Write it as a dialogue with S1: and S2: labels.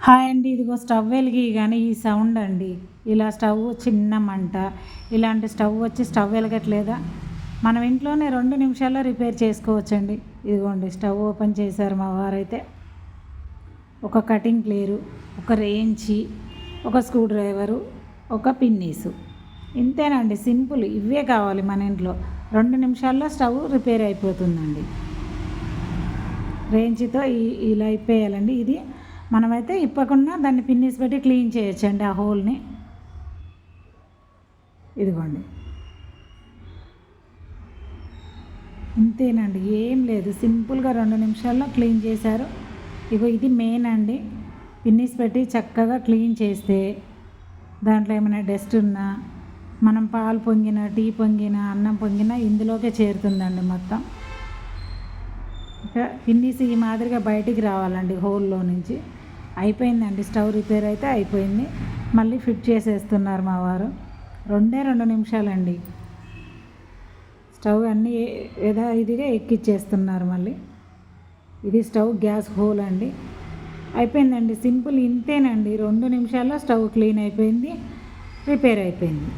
S1: Hi అండి ఇదిగో stove వెలిగి కానీ ఈ సౌండ్ అండి. ఇలా స్టవ్ చిన్న మంట. ఇలాంటి స్టవ్ వచ్చి స్టవ్ వెలగట్లేదా? మనం ఇంట్లోనే రెండు నిమిషాల్లో రిపేర్ చేసుకోవచ్చండి. ఇదిగోండి స్టవ్ ఓపెన్ చేశారు మా వారైతే. ఒక కటింగ్ ప్లేరు ఒక రేంచి ఒక స్క్రూ డ్రైవరు ఒక పిన్నీసు. ఇంతేనండి సింపుల్. ఇవే కావాలి మన ఇంట్లో. రెండు నిమిషాల్లో స్టవ్ రిపేర్ అయిపోతుందండి. రేంజ్తో ఇలా ఇప్పేయాలండి ఇది మనమైతే ఇప్పకుండా దాన్ని పిన్నిస్ పెట్టి క్లీన్ చేయొచ్చండి ఆ హోల్ని. ఇదిగోండి. ఇంతేనండి ఏం లేదు. సింపుల్గా రెండు నిమిషాల్లో క్లీన్ చేశారు. ఇగో ఇది మెయిన్ అండి. పిన్నిస్ పెట్టి చక్కగా క్లీన్ చేస్తే దాంట్లో ఏమైనా డస్ట్ ఉన్నా మనం పాలు పొంగిన టీ పొంగిన అన్నం పొంగిన ఇందులోకే చేరుతుందండి మొత్తం. ఇంకా పిన్నిస్ ఈ మాదిరిగా బయటికి రావాలండి హోల్లో నుంచి. అయిపోయిందండి స్టవ్ రిపేర్ అయితే అయిపోయింది. మళ్ళీ ఫిట్ చేసేస్తున్నారు మా వారు. రెండే రెండు నిమిషాలండి. స్టవ్ అన్నీ యథా ఇదిగా ఎక్కిచ్చేస్తున్నారు మళ్ళీ. ఇది స్టవ్ గ్యాస్ హోల్ అండి. అయిపోయిందండి సింపుల్ ఇంతేనండి. రెండు నిమిషాల్లో స్టవ్ క్లీన్ అయిపోయింది రిపేర్ అయిపోయింది.